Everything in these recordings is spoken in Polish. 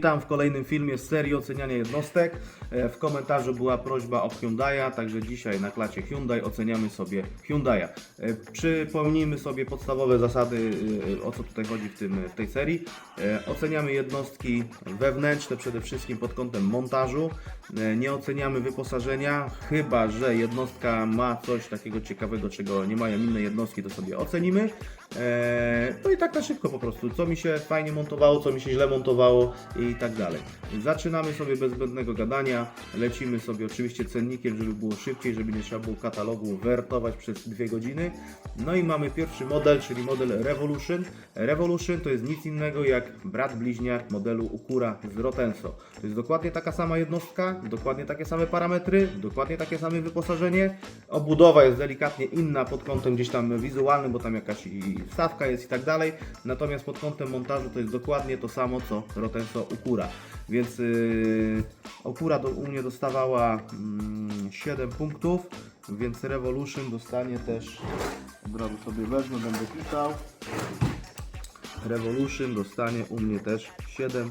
Witam w kolejnym filmie z serii oceniania jednostek. E, W komentarzu była prośba o Hyundai'a, także dzisiaj na klacie Hyundai oceniamy sobie Hyundai'a. E, Przypomnijmy sobie podstawowe zasady, e, o co tutaj chodzi w, tym, w tej serii. Oceniamy jednostki wewnętrzne przede wszystkim pod kątem montażu. Nie oceniamy wyposażenia, chyba że jednostka ma coś takiego ciekawego, czego nie mają inne jednostki, to sobie ocenimy. E, No i tak na szybko po prostu, co mi się fajnie montowało, co mi się źle montowało i tak dalej. Zaczynamy sobie bez zbędnego gadania, lecimy sobie oczywiście cennikiem, żeby było szybciej, żeby nie trzeba było katalogu wertować przez dwie godziny. No i mamy pierwszy model, czyli model Revolution. Revolution to jest nic innego jak brat bliźniak modelu Ukura z Rotenso. To jest dokładnie taka sama jednostka, dokładnie takie same parametry, dokładnie takie same wyposażenie. Obudowa jest delikatnie inna pod kątem gdzieś tam wizualnym, bo tam jakaś wstawka jest i tak dalej. Natomiast pod kątem montażu to jest dokładnie to samo co Rotenso Ukura. Więc yy, Okura do, u mnie dostawała mm, 7 punktów, więc Revolution dostanie też, od razu sobie wezmę, będę pisał. Revolution dostanie u mnie też 7.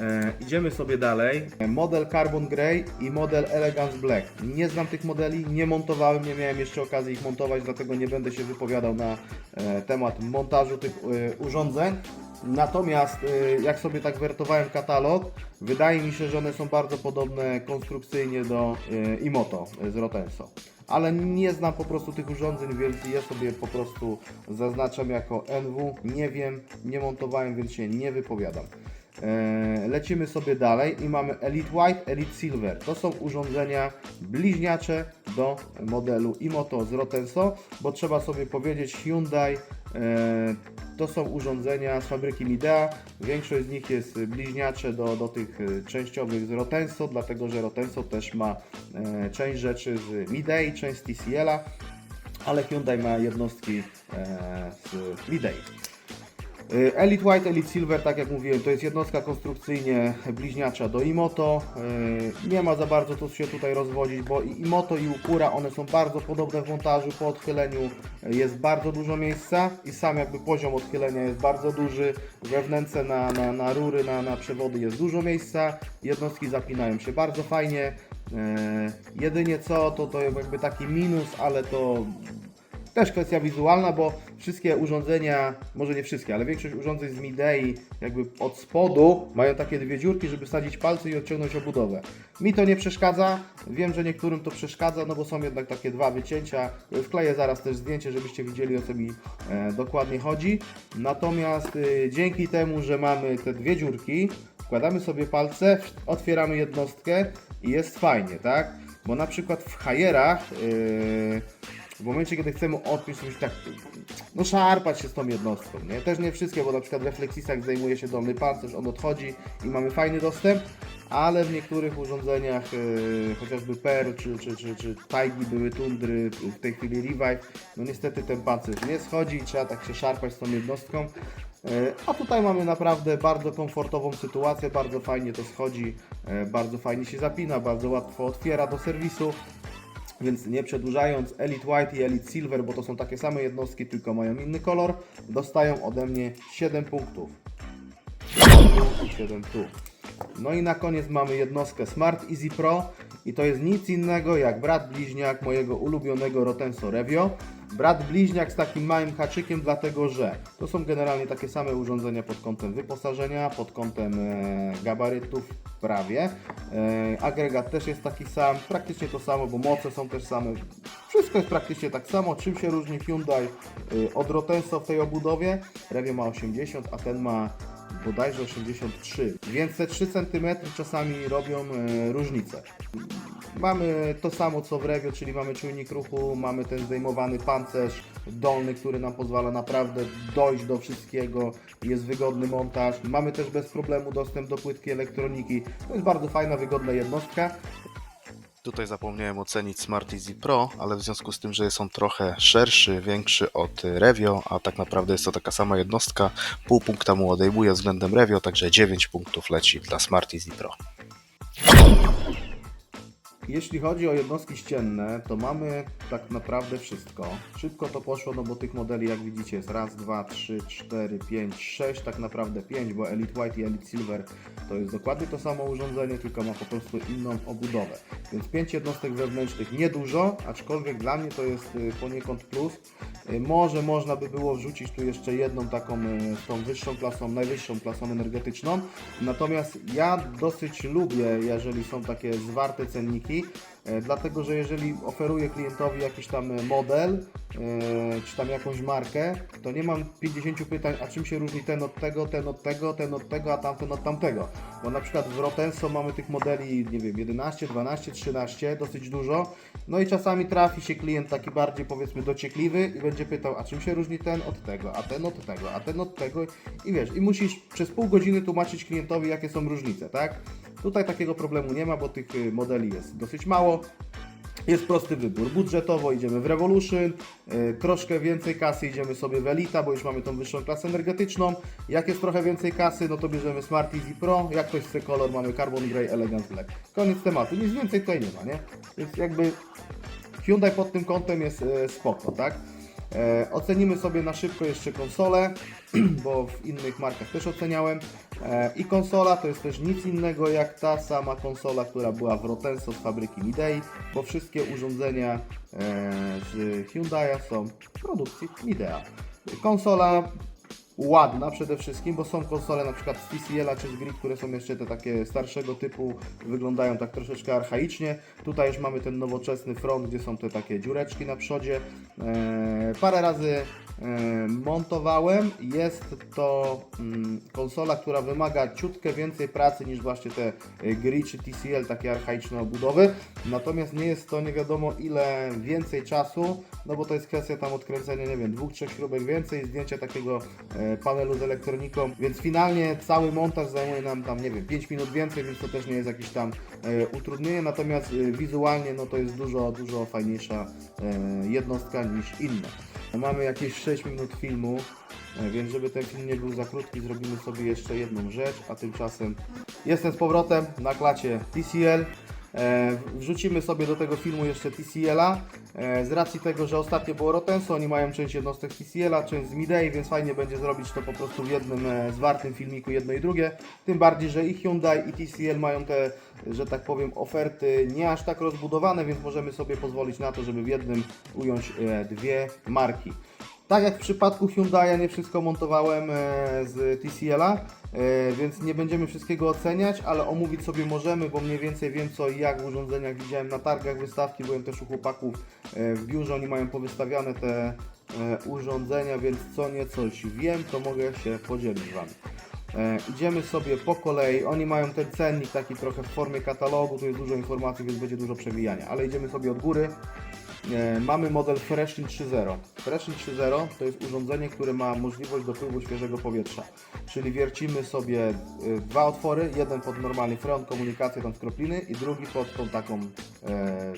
E, idziemy sobie dalej. Model Carbon Grey i model Elegance Black. Nie znam tych modeli, nie montowałem, nie miałem jeszcze okazji ich montować, dlatego nie będę się wypowiadał na e, temat montażu tych e, urządzeń. Natomiast e, jak sobie tak wertowałem katalog, wydaje mi się, że one są bardzo podobne konstrukcyjnie do e, Imoto z Rotenso. Ale nie znam po prostu tych urządzeń, więc je sobie po prostu zaznaczam jako NW. Nie wiem, nie montowałem, więc się nie wypowiadam. E, Lecimy sobie dalej i mamy Elite White, Elite Silver. To są urządzenia bliźniacze do modelu Imoto z Rotenso, bo trzeba sobie powiedzieć Hyundai e, to są urządzenia z fabryki Midea. Większość z nich jest bliźniacze do, do tych e, częściowych z Rotenso, dlatego że Rotenso też ma część rzeczy z Midei, część z TCL-a, ale Hyundai ma jednostki z Midei. Y, Elite White, Elite Silver, tak jak mówiłem, to jest jednostka konstrukcyjnie bliźniacza do Imoto. Y, Nie ma za bardzo co się tutaj rozwodzić, bo i Imoto i Ukura, one są bardzo podobne w montażu. Po odchyleniu jest bardzo dużo miejsca i sam jakby poziom odchylenia jest bardzo duży. We wnęce na, na, na rury, na, na przewody jest dużo miejsca. Jednostki zapinają się bardzo fajnie. Y, Jedynie co, to to jakby taki minus, ale to też kwestia wizualna, bo wszystkie urządzenia, może nie wszystkie, ale większość urządzeń z Midei jakby od spodu mają takie dwie dziurki, żeby sadzić palce i odciągnąć obudowę. Mi to nie przeszkadza, wiem, że niektórym to przeszkadza, no bo są jednak takie dwa wycięcia. Wkleję zaraz też zdjęcie, żebyście widzieli o co mi e, dokładnie chodzi. Natomiast e, dzięki temu, że mamy te dwie dziurki, wkładamy sobie palce, otwieramy jednostkę i jest fajnie, tak? Bo na przykład w hajerach yy, w momencie, kiedy chcemy odpiąć, to musi tak no szarpać się z tą jednostką, nie? Też nie wszystkie, bo na przykład w Reflexisach zdejmuje się dolny pancerz, on odchodzi i mamy fajny dostęp, ale w niektórych urządzeniach, yy, chociażby Per czy, czy, czy, czy Taigi były tundry, w tej chwili Revive, no niestety ten pancerz nie schodzi i trzeba tak się szarpać z tą jednostką. Yy, A tutaj mamy naprawdę bardzo komfortową sytuację, bardzo fajnie to schodzi, yy, bardzo fajnie się zapina, bardzo łatwo otwiera do serwisu. Więc nie przedłużając, Elite White i Elite Silver, bo to są takie same jednostki, tylko mają inny kolor, dostają ode mnie 7 punktów. 7 tu. No i na koniec mamy jednostkę Smart Easy Pro i to jest nic innego jak brat bliźniak mojego ulubionego Rotenso Revio. Brat bliźniak z takim małym haczykiem, dlatego że to są generalnie takie same urządzenia pod kątem wyposażenia, pod kątem e, gabarytów prawie. E, agregat też jest taki sam, praktycznie to samo, bo moce są też same. Wszystko jest praktycznie tak samo. Czym się różni Hyundai y, od Rotenso w tej obudowie? Revio ma 80, a ten ma bodajże 83, więc te 3 cm czasami robią e, różnicę. Mamy to samo co w Revio, czyli mamy czujnik ruchu, mamy ten zdejmowany pancerz dolny, który nam pozwala naprawdę dojść do wszystkiego, jest wygodny montaż. Mamy też bez problemu dostęp do płytki elektroniki. To jest bardzo fajna, wygodna jednostka. Tutaj zapomniałem ocenić Smart Easy Pro, ale w związku z tym, że jest on trochę szerszy, większy od Revio, a tak naprawdę jest to taka sama jednostka, pół punkta mu odejmuje względem Revio, także 9 punktów leci dla Smart Easy Pro. Jeśli chodzi o jednostki ścienne, to mamy tak naprawdę wszystko. Szybko to poszło, no bo tych modeli jak widzicie jest raz, dwa, trzy, cztery, pięć, sześć, tak naprawdę pięć, bo Elite White i Elite Silver to jest dokładnie to samo urządzenie, tylko ma po prostu inną obudowę. Więc pięć jednostek wewnętrznych niedużo, aczkolwiek dla mnie to jest y, poniekąd plus. Y, Może można by było wrzucić tu jeszcze jedną taką y, tą wyższą klasą, najwyższą klasą energetyczną. Natomiast ja dosyć lubię, jeżeli są takie zwarte cenniki, e, dlatego że jeżeli oferuję klientowi jakiś tam model, e, czy tam jakąś markę, to nie mam 50 pytań, a czym się różni ten od tego, ten od tego, ten od tego, a tamten od tamtego. Bo na przykład w Rotenso mamy tych modeli, nie wiem, 11, 12, 13, dosyć dużo. No i czasami trafi się klient taki bardziej powiedzmy dociekliwy i będzie pytał, a czym się różni ten od tego, a ten od tego, a ten od tego i wiesz, i musisz przez pół godziny tłumaczyć klientowi, jakie są różnice, tak? Tutaj takiego problemu nie ma, bo tych y, modeli jest dosyć mało. Jest prosty wybór. Budżetowo idziemy w Revolution, y, troszkę więcej kasy idziemy sobie w Elita, bo już mamy tą wyższą klasę energetyczną. Jak jest trochę więcej kasy, no to bierzemy Smart Easy Pro. Jak ktoś chce kolor, mamy Carbon Grey Elegant Black. Koniec tematu. Nic więcej tutaj nie ma, nie? Więc jakby Hyundai pod tym kątem jest e, spoko, tak? E, ocenimy sobie na szybko jeszcze konsolę, bo w innych markach też oceniałem. E, I konsola to jest też nic innego jak ta sama konsola, która była w Rotenso z fabryki Midei, bo wszystkie urządzenia e, z Hyundai'a są w produkcji Midea. Konsola ładna przede wszystkim, bo są konsole na przykład z TCL-a czy z GRI, które są jeszcze te takie starszego typu, wyglądają tak troszeczkę archaicznie. Tutaj już mamy ten nowoczesny front, gdzie są te takie dziureczki na przodzie. Eee, parę razy montowałem. Jest to mm, konsola, która wymaga ciutkę więcej pracy niż właśnie te e, GRI czy TCL, takie archaiczne obudowy. Natomiast nie jest to nie wiadomo ile więcej czasu, no bo to jest kwestia tam odkręcenia, nie wiem, dwóch, trzech śrubek więcej, zdjęcia takiego e, panelu z elektroniką, więc finalnie cały montaż zajmuje nam tam, nie wiem, 5 minut więcej, więc to też nie jest jakieś tam e, utrudnienie, natomiast e, wizualnie no to jest dużo, dużo fajniejsza e, jednostka niż inne. Mamy jakieś 6 minut filmu, e, więc żeby ten film nie był za krótki, zrobimy sobie jeszcze jedną rzecz, a tymczasem jestem z powrotem na klacie TCL. E, Wrzucimy sobie do tego filmu jeszcze TCL-a. E, Z racji tego, że ostatnio było Rotenso, oni mają część jednostek TCL-a, część z Midei, więc fajnie będzie zrobić to po prostu w jednym e, zwartym filmiku, jedno i drugie. Tym bardziej, że i Hyundai i TCL mają te, że tak powiem, oferty nie aż tak rozbudowane, więc możemy sobie pozwolić na to, żeby w jednym ująć dwie marki. Tak jak w przypadku Hyundai, nie wszystko montowałem e, z TCL-a, e, więc nie będziemy wszystkiego oceniać, ale omówić sobie możemy, bo mniej więcej wiem co i jak w urządzeniach widziałem na targach wystawki, byłem też u chłopaków e, w biurze, oni mają powystawiane te urządzenia, więc co niecoś wiem, to mogę się podzielić z Wami. E, idziemy sobie po kolei. Oni mają ten cennik taki trochę w formie katalogu, tu jest dużo informacji, więc będzie dużo przewijania, ale idziemy sobie od góry. E, mamy model Freshin 3.0. Freshin 3.0 to jest urządzenie, które ma możliwość dopływu świeżego powietrza. Czyli wiercimy sobie e, dwa otwory, jeden pod normalny front, komunikację tam z kropliny i drugi pod tą taką e,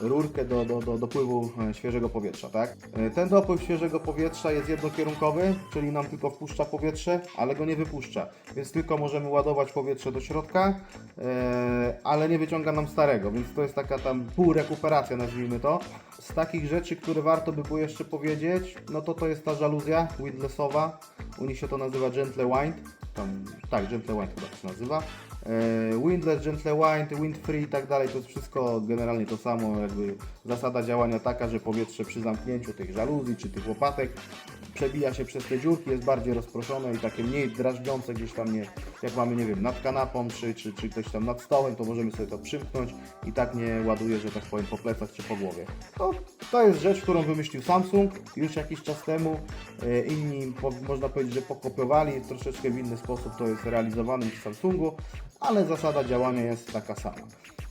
rurkę do, do, do dopływu e, świeżego powietrza, tak? Ten dopływ świeżego powietrza jest jednokierunkowy, czyli nam tylko wpuszcza powietrze, ale go nie wypuszcza. Więc tylko możemy ładować powietrze do środka, e, ale nie wyciąga nam starego, więc to jest taka tam półrekuperacja, nazwijmy to. Z takich rzeczy, które warto by było jeszcze powiedzieć, no to to jest ta żaluzja windlassowa. U nich się to nazywa Gentle Wind. Tam, tak, Gentle Wind chyba się nazywa. E, Windless, Gentle Wind, Wind Free i tak dalej, to jest wszystko generalnie to samo, jakby zasada działania taka, że powietrze przy zamknięciu tych żaluzji czy tych łopatek przebija się przez te dziurki, jest bardziej rozproszone i takie mniej drażniące gdzieś tam nie, jak mamy, nie wiem, nad kanapą czy, czy, czy ktoś tam nad stołem, to możemy sobie to przymknąć i tak nie ładuje, że tak powiem, po plecach czy po głowie. To, to jest rzecz, którą wymyślił Samsung już jakiś czas temu. E, Inni, można powiedzieć, że pokopiowali, troszeczkę w inny sposób to jest realizowane w Samsungu, ale zasada działania jest taka sama.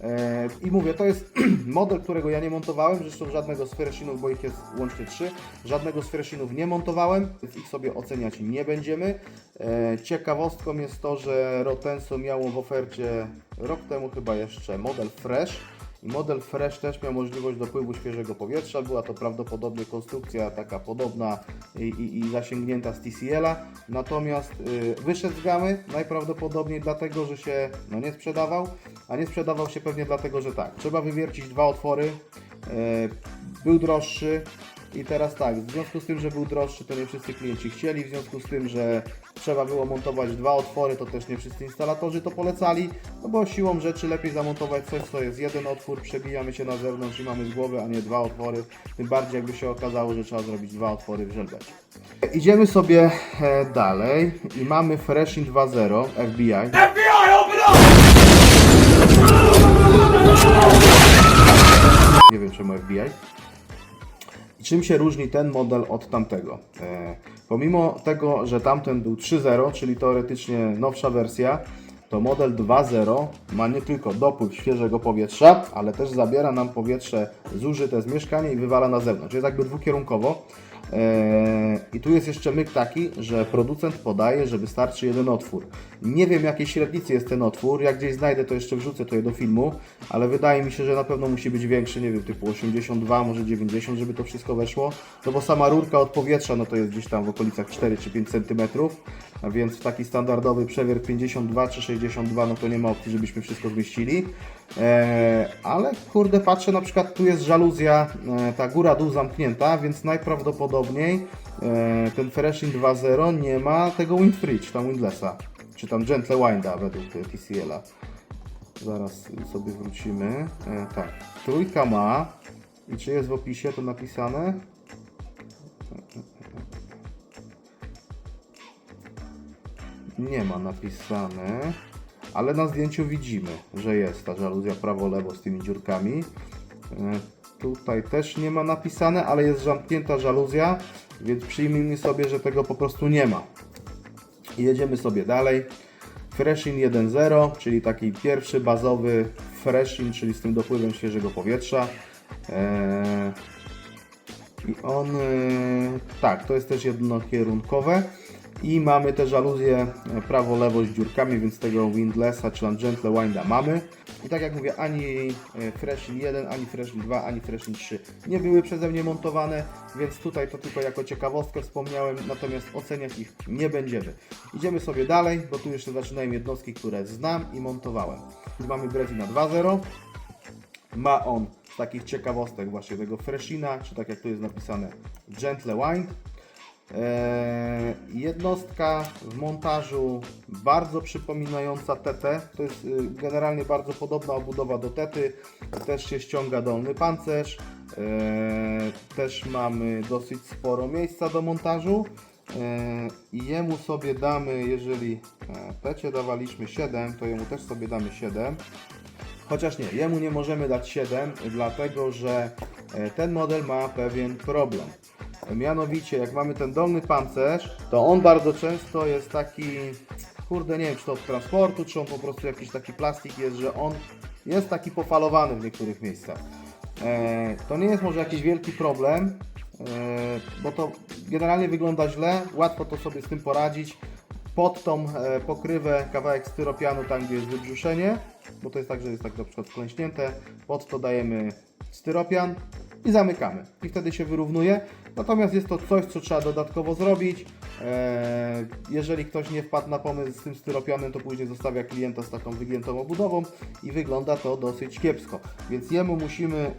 E, I mówię, to jest model, którego ja nie montowałem, zresztą żadnego z Fereshinów, bo ich jest łącznie trzy, żadnego z Fereshinów nie montowałem, więc ich sobie oceniać nie będziemy. E, Ciekawostką jest to, że Rotenso miało w ofercie rok temu chyba jeszcze model Fresh, I model Fresh też miał możliwość dopływu świeżego powietrza. Była to prawdopodobnie konstrukcja taka podobna i, i, i zasięgnięta z TCL-a. Natomiast y, wyszedł z gamy najprawdopodobniej dlatego, że się no, nie sprzedawał, a nie sprzedawał się pewnie dlatego, że tak, trzeba wywiercić dwa otwory, y, był droższy, i teraz tak, w związku z tym, że był droższy, to nie wszyscy klienci chcieli, w związku z tym, że trzeba było montować dwa otwory, to też nie wszyscy instalatorzy to polecali, no bo siłą rzeczy lepiej zamontować coś, co jest jeden otwór, przebijamy się na zewnątrz i mamy z głowy, a nie dwa otwory, tym bardziej jakby się okazało, że trzeba zrobić dwa otwory w żelbecie. Idziemy sobie e, dalej i mamy Freshin 2.0 FBI. Nie wiem czemu FBI. Czym się różni ten model od tamtego? E, pomimo tego, że tamten był 3.0, czyli teoretycznie nowsza wersja, to model 2.0 ma nie tylko dopływ świeżego powietrza, ale też zabiera nam powietrze zużyte z mieszkania i wywala na zewnątrz. Jest jakby dwukierunkowo. I tu jest jeszcze myk taki, że producent podaje, że wystarczy jeden otwór. Nie wiem jakiej średnicy jest ten otwór, jak gdzieś znajdę to jeszcze wrzucę tutaj do filmu, ale wydaje mi się, że na pewno musi być większy, nie wiem, typu 82, może 90, żeby to wszystko weszło. No bo sama rurka od powietrza, no to jest gdzieś tam w okolicach 4 czy 5 cm, a więc w taki standardowy przewier 52 czy 62, no to nie ma opcji, żebyśmy wszystko zmieścili. E, ale kurde, patrzę na przykład tu jest żaluzja, e, ta góra dół zamknięta, więc najprawdopodobniej ten Freshin 2.0 nie ma tego Windfridge, tam Windlessa, czy tam Gentle Winda według TCL-a. Zaraz sobie wrócimy. E, tak, trójka ma. I czy jest w opisie to napisane? Nie ma napisane, ale na zdjęciu widzimy, że jest ta żaluzja prawo-lewo z tymi dziurkami. E, Tutaj też nie ma napisane, ale jest zamknięta żaluzja, więc przyjmijmy sobie, że tego po prostu nie ma. Jedziemy sobie dalej. Freshin 1.0, czyli taki pierwszy bazowy Freshin, czyli z tym dopływem świeżego powietrza. Eee, I on, e, tak, to jest też jednokierunkowe. I mamy te żaluzje e, prawo-lewo z dziurkami, więc tego Windlessa czy Gentle Winda mamy. I tak jak mówię, ani e, Freshin 1, ani Freshin 2, ani Freshin 3 nie były przeze mnie montowane, więc tutaj to tylko jako ciekawostkę wspomniałem, natomiast oceniać ich nie będziemy. Idziemy sobie dalej, bo tu jeszcze zaczynają jednostki, które znam i montowałem. Mamy Brezina 2.0, ma on takich ciekawostek właśnie tego Freshina, czy tak jak tu jest napisane Gentle Wind. Eee, jednostka w montażu bardzo przypominająca TT. To jest y, generalnie bardzo podobna obudowa do Tety. Też się ściąga dolny pancerz. Eee, też mamy dosyć sporo miejsca do montażu. Eee, I jemu sobie damy, jeżeli e, Tecie dawaliśmy 7, to jemu też sobie damy 7. Chociaż nie, jemu nie możemy dać 7, dlatego że e, ten model ma pewien problem. Mianowicie, jak mamy ten dolny pancerz, to on bardzo często jest taki, kurde, nie wiem, czy to od transportu, czy on po prostu jakiś taki plastik jest, że on jest taki pofalowany w niektórych miejscach. E, to nie jest może jakiś wielki problem, e, bo to generalnie wygląda źle, łatwo to sobie z tym poradzić. Pod tą e, pokrywę kawałek styropianu, tam gdzie jest wybrzuszenie, bo to jest tak, że jest tak na przykład sklęśnięte, pod to dajemy styropian i zamykamy. I wtedy się wyrównuje. Natomiast jest to coś, co trzeba dodatkowo zrobić. Eee, jeżeli ktoś nie wpadł na pomysł z tym styropianem, to później zostawia klienta z taką wygiętą obudową i wygląda to dosyć kiepsko. Więc jemu musimy eee,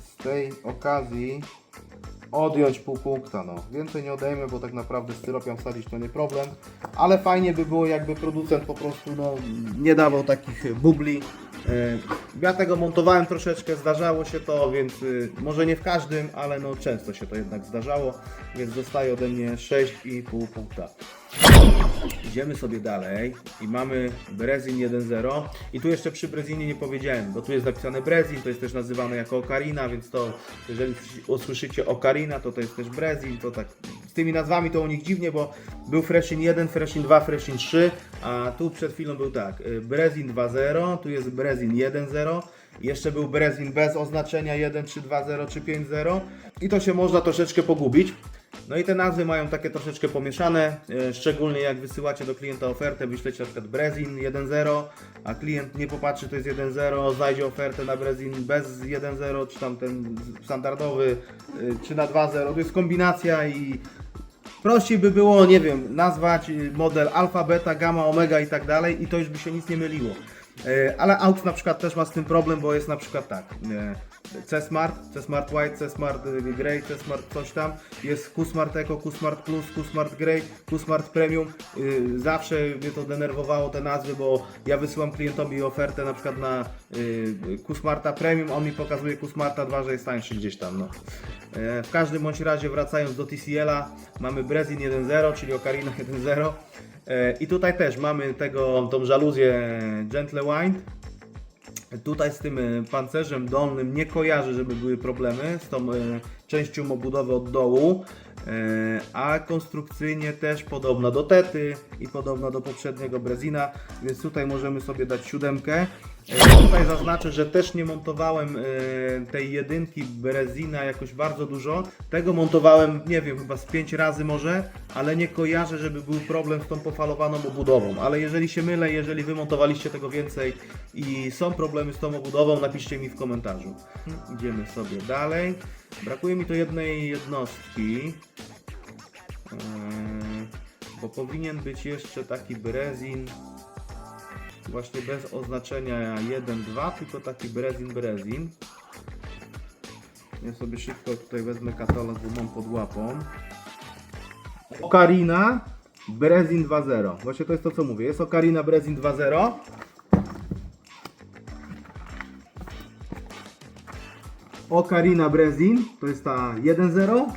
z tej okazji odjąć pół punkta, no. Więcej nie odejmę, bo tak naprawdę styropian wsadzić to nie problem, ale fajnie by było jakby producent po prostu no, nie dawał takich bubli. E, Ja tego montowałem troszeczkę, zdarzało się to, więc y, może nie w każdym, ale no często się to jednak zdarzało, więc dostaje ode mnie 6,5 punkta. Idziemy sobie dalej i mamy Brezin 1.0 i tu jeszcze przy Brezinie nie powiedziałem, bo tu jest napisane Brezin, to jest też nazywane jako Ocarina, więc to jeżeli usłyszycie Ocarina, to to jest też Brezin, to tak z tymi nazwami to u nich dziwnie, bo był Freshin 1, Freshin 2, Freshin 3, a tu przed chwilą był tak, y, Brezin 2.0, tu jest Brezin 1.0, jeszcze był Brezin bez oznaczenia 1 czy 2.0 czy 5.0 i to się można troszeczkę pogubić. No i te nazwy mają takie troszeczkę pomieszane, e, szczególnie jak wysyłacie do klienta ofertę, wyślecie na przykład Brezin 1.0, a klient nie popatrzy, to jest 1.0, znajdzie ofertę na Brezin bez 1.0, czy tam ten standardowy, e, czy na 2.0, to jest kombinacja i Prościej by było, nie wiem, nazwać y, model alfa, beta, gamma, omega i tak dalej i to już by się nic nie myliło. E, Ale AUX na przykład też ma z tym problem, bo jest na przykład tak. C-Smart, C-Smart White, C-Smart y, Grey, C-Smart coś tam. Jest Q-Smart Eco, Q-Smart Plus, Q-Smart Grey, Q-Smart Premium. Y, Zawsze mnie to denerwowało te nazwy, bo ja wysyłam klientowi ofertę na przykład na y, Q-Smarta Premium, on mi pokazuje Q-Smarta 2, że jest tańszy gdzieś tam. No. E, W każdym bądź razie wracając do TCL-a, mamy Brezin 1.0, czyli Ocarina 1.0 E, i tutaj też mamy tego, tą żaluzję Gentle Wind. Tutaj z tym e, pancerzem dolnym nie kojarzę, żeby były problemy z tą e, częścią obudowy od dołu, e, a konstrukcyjnie też podobna do Tety i podobna do poprzedniego Brezina, więc tutaj możemy sobie dać siódemkę. E, Tutaj zaznaczę, że też nie montowałem e, tej jedynki Brezina jakoś bardzo dużo. Tego montowałem, nie wiem, chyba z 5 razy może, ale nie kojarzę, żeby był problem z tą pofalowaną obudową. Ale jeżeli się mylę, jeżeli wy montowaliście tego więcej i są problemy z tą obudową, napiszcie mi w komentarzu. Idziemy sobie dalej. Brakuje mi tu jednej jednostki. Eee, bo powinien być jeszcze taki brezin właśnie bez oznaczenia 1, 2, tylko taki brezin, brezin. Ja sobie szybko tutaj wezmę katalog, bo mam pod łapą. Ocarina Brezin 2.0. Właśnie to jest to co mówię. Jest Ocarina Brezin 2.0. Ocarina Brezin to jest ta 1.0.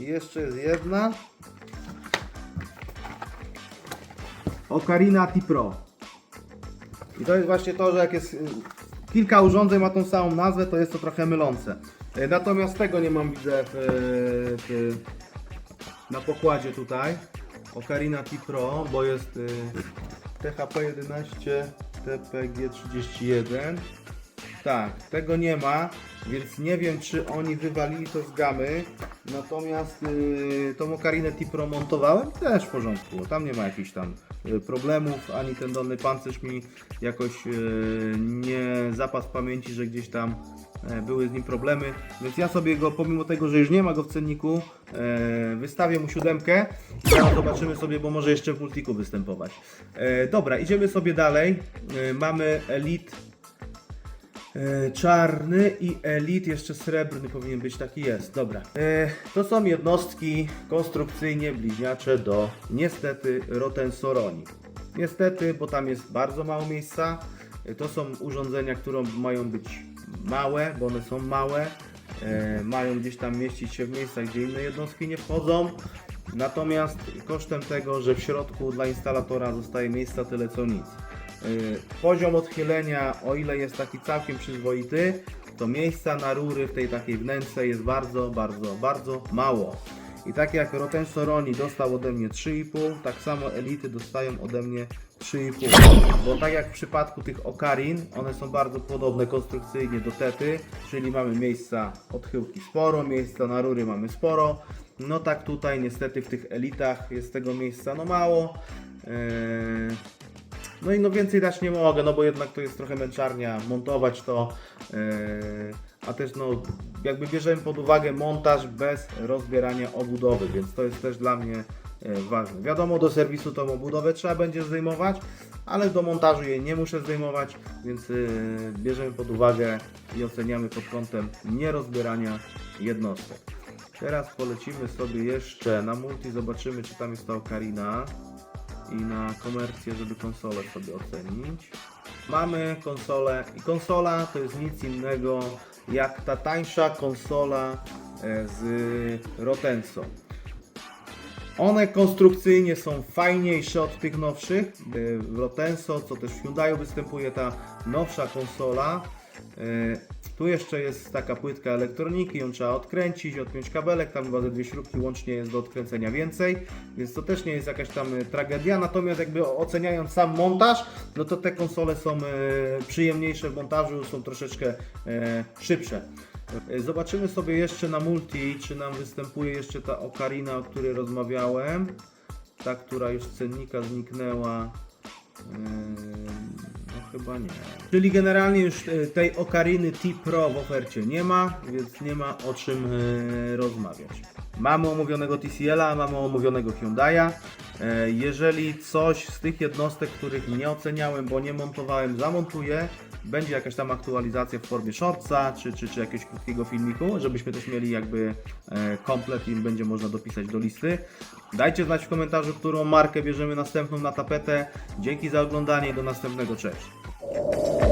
I jeszcze jest jedna. Ocarina T Pro. I to jest właśnie to, że jak jest y, kilka urządzeń ma tą samą nazwę, to jest to trochę mylące. Y, Natomiast tego nie mam widzę w, w, na pokładzie tutaj. Ocarina T Pro, bo jest THP 11 TPG 31. Tak, tego nie ma, więc nie wiem czy oni wywalili to z gamy. Natomiast yy, tą Ocarinę T Pro montowałem też w porządku. Tam nie ma jakichś tam y, problemów, ani ten dolny pancerz mi jakoś y, nie zapas pamięci, że gdzieś tam e, były z nim problemy. Więc ja sobie go, pomimo tego, że już nie ma go w cenniku, e, wystawię mu siódemkę. I zobaczymy sobie, bo może jeszcze w multiku występować. E, dobra, idziemy sobie dalej. E, mamy Elite E, czarny i elit, jeszcze srebrny powinien być, taki jest, dobra. E, to są jednostki konstrukcyjnie bliźniacze do niestety Rotensoroni. Niestety, bo tam jest bardzo mało miejsca. E, to są urządzenia, które mają być małe, bo one są małe. E, mają gdzieś tam mieścić się w miejscach, gdzie inne jednostki nie wchodzą. Natomiast kosztem tego, że w środku dla instalatora zostaje miejsca tyle co nic. Y, Poziom odchylenia, o ile jest taki całkiem przyzwoity, to miejsca na rury w tej takiej wnęce jest bardzo, bardzo, bardzo mało. I tak jak Rotensoroni dostał ode mnie 3,5, tak samo Elity dostają ode mnie 3,5. Bo tak jak w przypadku tych Okarin, one są bardzo podobne konstrukcyjnie do Tety, czyli mamy miejsca odchyłki sporo, miejsca na rury mamy sporo. No tak tutaj niestety w tych Elitach jest tego miejsca no mało. Eee, no i no więcej dać nie mogę, no bo jednak to jest trochę męczarnia, montować to, yy, a też no jakby bierzemy pod uwagę montaż bez rozbierania obudowy, więc to jest też dla mnie yy, ważne. Wiadomo, do serwisu tą obudowę trzeba będzie zdejmować, ale do montażu jej nie muszę zdejmować, więc yy, bierzemy pod uwagę i oceniamy pod kątem nierozbierania jednostek. Teraz polecimy sobie jeszcze na multi, zobaczymy czy tam jest ta okarina i na komercję, żeby konsolę sobie ocenić. Mamy konsolę i konsola to jest nic innego jak ta tańsza konsola e, z Rotenso. One konstrukcyjnie są fajniejsze od tych nowszych. E, W Rotenso, co też w Hyundaiu występuje ta nowsza konsola. Tu jeszcze jest taka płytka elektroniki, ją trzeba odkręcić, odpiąć kabelek, tam chyba ze dwie śrubki łącznie jest do odkręcenia więcej, więc to też nie jest jakaś tam e, tragedia, natomiast jakby oceniając sam montaż, no to te konsole są e, przyjemniejsze w montażu, są troszeczkę e, szybsze. Zobaczymy sobie jeszcze na multi, czy nam występuje jeszcze ta okarina, o której rozmawiałem. Ta, która już z cennika zniknęła. Chyba nie. Czyli generalnie już e, tej Okariny T-Pro w ofercie nie ma, więc nie ma o czym e, rozmawiać. Mamy omówionego TCL-a, mamy omówionego Hyundai'a. E, Jeżeli coś z tych jednostek, których nie oceniałem, bo nie montowałem, zamontuję, będzie jakaś tam aktualizacja w formie shortsa, czy, czy, czy jakiegoś krótkiego filmiku, żebyśmy też mieli jakby komplet i będzie można dopisać do listy. Dajcie znać w komentarzu, którą markę bierzemy następną na tapetę. Dzięki za oglądanie i do następnego. Cześć. Bye.